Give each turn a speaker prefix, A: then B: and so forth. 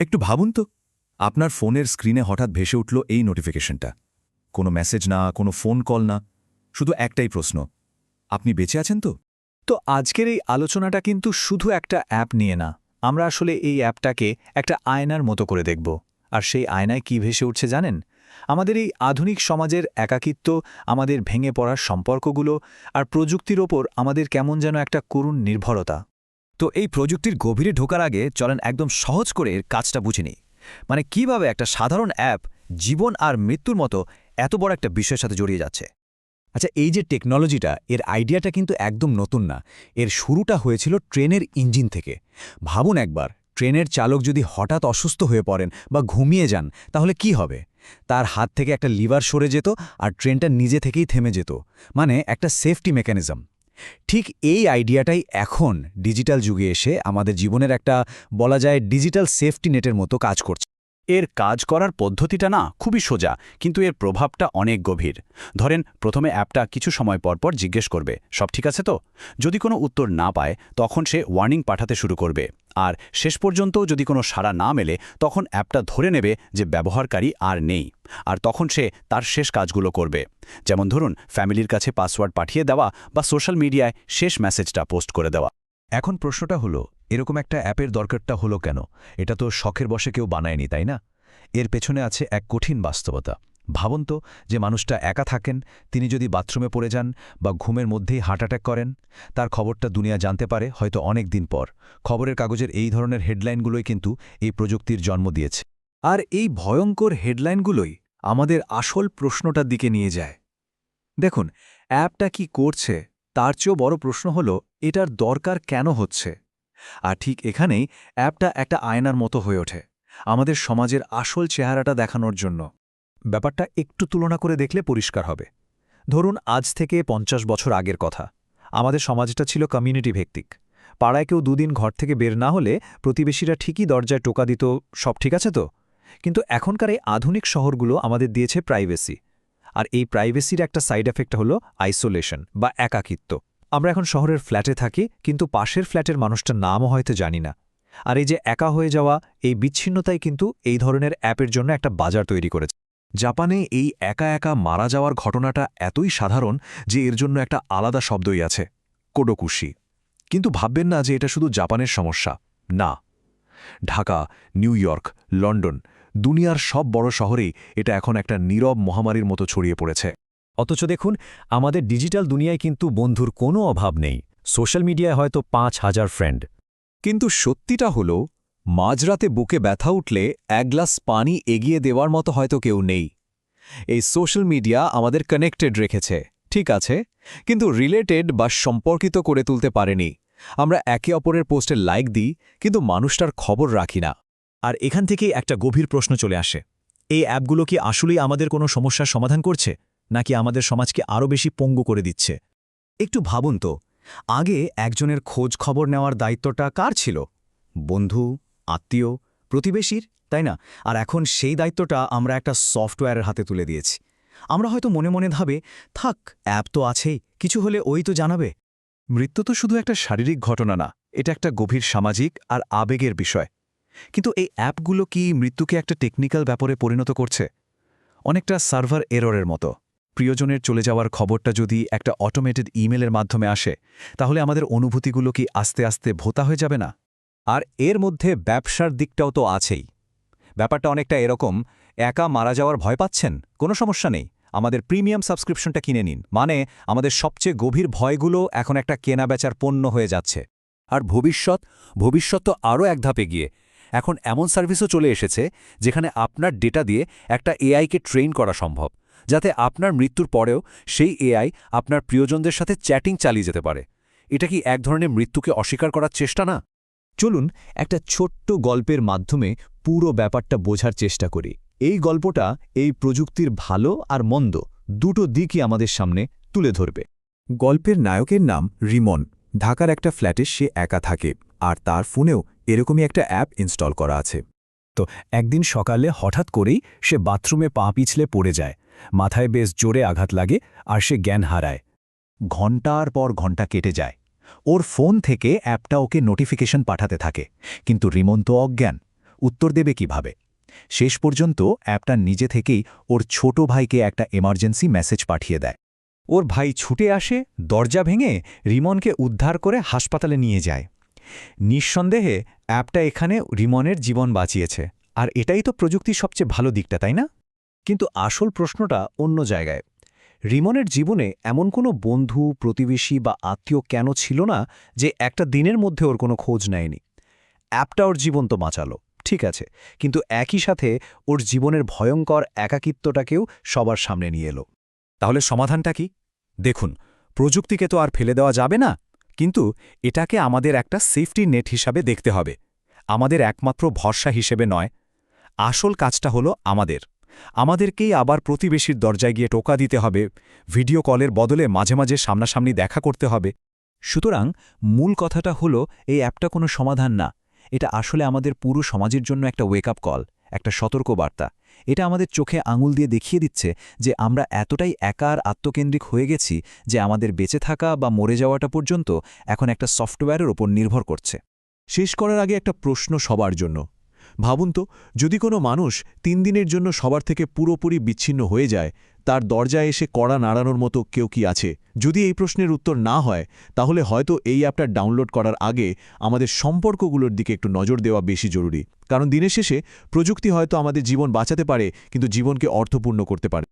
A: একটু ভাবুন তো। আপনার ফোনের স্ক্রিনে হঠাৎ ভেসে উঠল এই নোটিফিকেশনটা কোনো মেসেজ না, কোনো ফোন কল না, শুধু একটাই প্রশ্ন, আপনি বেঁচে আছেন তো?
B: তো আজকের এই আলোচনাটা কিন্তু শুধু একটা অ্যাপ নিয়ে না, আমরা আসলে এই অ্যাপটাকে একটা আয়নার মতো করে দেখব। আর সেই আয়নায় কি ভেসে উঠছে জানেন? আমাদের এই আধুনিক সমাজের একাকিত্ব, আমাদের ভেঙে পড়ার সম্পর্কগুলো, আর প্রযুক্তির ওপর আমাদের কেমন যেন একটা করুণ নির্ভরতা।
C: তো এই প্রযুক্তির গভীরে ঢোকার আগে চলেন একদম সহজ করে এর কাজটা বুঝে নিই। মানে কীভাবে একটা সাধারণ অ্যাপ জীবন আর মৃত্যুর মতো এত বড় একটা বিষয়ের সাথে জড়িয়ে যাচ্ছে?
D: আচ্ছা এই যে টেকনোলজিটা, এর আইডিয়াটা কিন্তু একদম নতুন না। এর শুরুটা হয়েছিল ট্রেনের ইঞ্জিন থেকে। ভাবুন একবার, ট্রেনের চালক যদি হঠাৎ অসুস্থ হয়ে পড়েন বা ঘুমিয়ে যান, তাহলে কি হবে? তার হাত থেকে একটা লিভার সরে যেত আর ট্রেনটা নিজে থেকেই থেমে যেত। মানে একটা সেফটি মেকানিজম। ঠিক এই আইডিয়াটাই এখন ডিজিটাল যুগে এসে আমাদের জীবনের একটা বলা যায় ডিজিটাল সেফটি নেটের মতো কাজ করছে।
E: এর কাজ করার পদ্ধতিটা না খুবই সোজা, কিন্তু এর প্রভাবটা অনেক গভীর। ধরেন, প্রথমে অ্যাপটা কিছু সময় পর পর জিজ্ঞেস করবে, সব ঠিক আছে তো? যদি কোনো উত্তর না পায়, তখন সে ওয়ার্নিং পাঠাতে শুরু করবে। আর শেষ পর্যন্ত যদি কোনো সাড়া না মেলে, তখন অ্যাপটা ধরে নেবে যে ব্যবহারকারী আর নেই। আর তখন সে তার শেষ কাজগুলো করবে। যেমন ধরুন, ফ্যামিলির কাছে পাসওয়ার্ড পাঠিয়ে দেওয়া বা সোশ্যাল মিডিয়ায় শেষ মেসেজটা পোস্ট করে দেওয়া।
C: এখন প্রশ্নটা হলো, এরকম একটা অ্যাপের দরকারটা হলো কেন? এটা তো শখের বসে কেউ বানায়নি, তাই না? এর পেছনে আছে এক কঠিন বাস্তবতা। ভাবুন তো যে মানুষটা একা থাকেন, তিনি যদি বাথরুমে পড়ে যান বা ঘুমের মধ্যেই হার্ট অ্যাটাক করেন, তার খবরটা দুনিয়া জানতে পারে হয়তো অনেক দিন পর। খবরের কাগজের এই ধরনের হেডলাইনগুলোই কিন্তু এই প্রযুক্তির জন্ম দিয়েছে।
B: আর এই ভয়ঙ্কর হেডলাইনগুলোই আমাদের আসল প্রশ্নটার দিকে নিয়ে যায়। দেখুন, অ্যাপটা কি করছে, তার চেয়েও বড় প্রশ্ন হল, এটার দরকার কেন হচ্ছে? আর ঠিক এখানেই অ্যাপটা একটা আয়নার মতো হয়ে ওঠে, আমাদের সমাজের আসল চেহারাটা দেখানোর জন্য। ব্যাপারটা একটু তুলনা করে দেখলে পরিষ্কার হবে। ধরুন, আজ থেকে পঞ্চাশ বছর আগের কথা। আমাদের সমাজটা ছিল কমিউনিটি ভিত্তিক। পাড়ায় কেউ দুদিন ঘর থেকে বের না হলে প্রতিবেশীরা ঠিকই দরজায় টোকা দিত, সব ঠিক আছে তো? কিন্তু এখনকার এই আধুনিক শহরগুলো আমাদের দিয়েছে প্রাইভেসি আর এই প্রাইভেসির একটা সাইড এফেক্ট হলো আইসোলেশন বা একাকিত্ব। আমরা এখন শহরের ফ্ল্যাটে থাকি, কিন্তু পাশের ফ্ল্যাটের মানুষটার নামও হয়তো জানি না। আর এই যে একা হয়ে যাওয়া, এই বিচ্ছিন্নতাই কিন্তু এই ধরনের অ্যাপের জন্য একটা বাজার তৈরি করেছে।
A: জাপানে এই একা একা মারা যাওয়ার ঘটনাটা এতই সাধারণ যে এর জন্য একটা আলাদা শব্দই আছে, কোডোকুশি। কিন্তু ভাববেন না যে এটা শুধু জাপানের সমস্যা। না। ঢাকা, নিউ ইয়র্ক, লন্ডন, দুনিয়ার সব বড় শহরেই এটা এখন একটা নীরব মহামারীর মতো ছড়িয়ে পড়েছে।
C: অথচ দেখুন, আমাদের ডিজিটাল দুনিয়ায় কিন্তু বন্ধুর কোনো অভাব নেই। সোশ্যাল মিডিয়ায় হয়তো পাঁচ হাজার ফ্রেন্ড।
D: কিন্তু সত্যিটা হল মাঝরাতে বুকে ব্যথা উঠলে এক গ্লাস পানি এগিয়ে দেওয়ার মতো হয়তো কেউ নেই। এই সোশ্যাল মিডিয়া আমাদের কানেক্টেড রেখেছে, ঠিক আছে? কিন্তু রিলেটেড বা সম্পর্কিত করে তুলতে পারেনি। আমরা একে অপরের পোস্টে লাইক দিই, কিন্তু মানুষটার খবর রাখি না।
C: আর এখান থেকেই একটা গভীর প্রশ্ন চলে আসে। এই অ্যাপগুলো কি আসলেই আমাদের কোনো সমস্যার সমাধান করছে, নাকি আমাদের সমাজকে আরও বেশি পঙ্গু করে দিচ্ছে? একটু ভাবুন তো, আগে একজনের খোঁজ খবর নেওয়ার দায়িত্বটা কার ছিল? বন্ধু আত্মীয়, প্রতিবেশীর, তাই না? আর এখন সেই দায়িত্বটা আমরা একটা সফটওয়্যারের হাতে তুলে দিয়েছি। আমরা হয়তো মনে মনে ভাবে, থাক, অ্যাপ তো আছেই, কিছু হলে ওই তো জানাবে।
A: মৃত্যু তো শুধু একটা শারীরিক ঘটনা না, এটা একটা গভীর সামাজিক আর আবেগের বিষয়। কিন্তু এই অ্যাপগুলো কি মৃত্যুকে একটা টেকনিক্যাল ব্যাপারে পরিণত করছে? অনেকটা সার্ভার এররের মতো। প্রিয়জনের চলে যাওয়ার খবরটা যদি একটা অটোমেটেড ইমেলের মাধ্যমে আসে, তাহলে আমাদের অনুভূতিগুলো কি আস্তে আস্তে ভোতা হয়ে যাবে না?
D: আর এর মধ্যে ব্যবসার দিকটাও তো আছেই। ব্যাপারটা অনেকটা এরকম, একা মারা যাওয়ার ভয় পাচ্ছেন? কোনো সমস্যা নেই। আমাদের প্রিমিয়াম সাবস্ক্রিপশনটা কিনে নিন। মানে আমাদের সবচেয়ে গভীর ভয়গুলো এখন একটা কেনা বেচার পণ্য হয়ে যাচ্ছে। আর ভবিষ্যৎ? ভবিষ্যৎ তো আরও এক ধাপে গিয়ে এখন এমন সার্ভিসও চলে এসেছে, যেখানে আপনার ডেটা দিয়ে একটা এআইকে ট্রেন করা সম্ভব, যাতে আপনার মৃত্যুর পরেও সেই এআই আপনার প্রিয়জনদের সাথে চ্যাটিং চালিয়ে যেতে পারে। এটা কি এক ধরনের মৃত্যুকে অস্বীকার করার চেষ্টা না?
C: চলুন একটা ছোট্ট গল্পের মাধ্যমে পুরো ব্যাপারটা বোঝার চেষ্টা করি। এই গল্পটা এই প্রযুক্তির ভালো আর মন্দ দুটো দিকই আমাদের সামনে তুলে ধরবে।
F: গল্পের নায়কের নাম রিমন। ঢাকার একটা ফ্ল্যাটে সে একা থাকে আর তার ফোনেও এরকমই একটা অ্যাপ ইনস্টল করা আছে।
C: তো একদিন সকালে হঠাৎ করেই সে বাথরুমে পা পিছলে পড়ে যায়, মাথায় বেশ জোরে আঘাত লাগে আর সে জ্ঞান হারায়।
D: ঘণ্টার পর ঘণ্টা কেটে যায়। ওর ফোন থেকে অ্যাপটা ওকে নোটিফিকেশন পাঠাতে থাকে। কিন্তু রিমন তো অজ্ঞান। উত্তর দেবে কীভাবে? শেষ পর্যন্ত অ্যাপটা নিজে থেকেই ওর ছোট ভাইকে একটা এমার্জেন্সি মেসেজ পাঠিয়ে দেয়। ওর ভাই ছুটে আসে, দরজা ভেঙে রিমনকে উদ্ধার করে হাসপাতালে নিয়ে যায়। নিঃসন্দেহে অ্যাপটা এখানে রিমনের জীবন বাঁচিয়েছে। আর এটাই তো প্রযুক্তির সবচেয়ে ভালো দিকটা, তাই না?
B: কিন্তু আসল প্রশ্নটা অন্য জায়গায়। রিমনের জীবনে এমন কোনো বন্ধু, প্রতিবেশী বা আত্মীয় কেন ছিল না যে একটা দিনের মধ্যে ওর কোনো খোঁজ নেয়নি? অ্যাপটা ওর জীবন তো বাঁচালো, ঠিক আছে, কিন্তু একই সাথে ওর জীবনের ভয়ঙ্কর একাকিত্বটাকেও সবার সামনে নিয়ে এলো।
D: তাহলে সমাধানটা কি? দেখুন, প্রযুক্তিকে তো আর ফেলে দেওয়া যাবে না, কিন্তু এটাকে আমাদের একটা সেফটি নেট হিসাবে দেখতে হবে। আমাদের একমাত্র ভরসা হিসেবে নয়, আসল কাজটা হলো আমাদের। আমাদেরকেই আবার প্রতিবেশীর দরজায় গিয়ে টোকা দিতে হবে, ভিডিও কলের বদলে মাঝে মাঝে সামনাসামনি দেখা করতে হবে।
B: সুতরাং মূল কথাটা হলো, এই অ্যাপটা কোনো সমাধান না। এটা আসলে আমাদের পুরো সমাজের জন্য একটা ওয়েক আপ কল একটা সতর্ক বার্তা এটা আমাদের চোখে আঙুল দিয়ে দেখিয়ে দিচ্ছে যে আমরা এতটাই একা আর আত্মকেন্দ্রিক হয়ে গেছি যে আমাদের বেঁচে থাকা বা মরে যাওয়াটা পর্যন্ত এখন একটা সফটওয়্যারের ওপর নির্ভর করছে।
F: শেষ করার আগে একটা প্রশ্ন সবার জন্য। ভাবুন তো, যদি কোনো মানুষ তিন দিনের জন্য সবার থেকে পুরোপুরি বিচ্ছিন্ন হয়ে যায়, তার দরজায় এসে কড়া নাড়ানোর মতো কেউ কি আছে? যদি এই প্রশ্নের উত্তর না হয়, তাহলে হয়তো এই অ্যাপটা ডাউনলোড করার আগে আমাদের সম্পর্কগুলোর দিকে একটু নজর দেওয়া বেশি জরুরি। কারণ দিনের শেষে প্রযুক্তি হয়তো আমাদের জীবন বাঁচাতে পারে, কিন্তু জীবনকে অর্থপূর্ণ করতে পারে।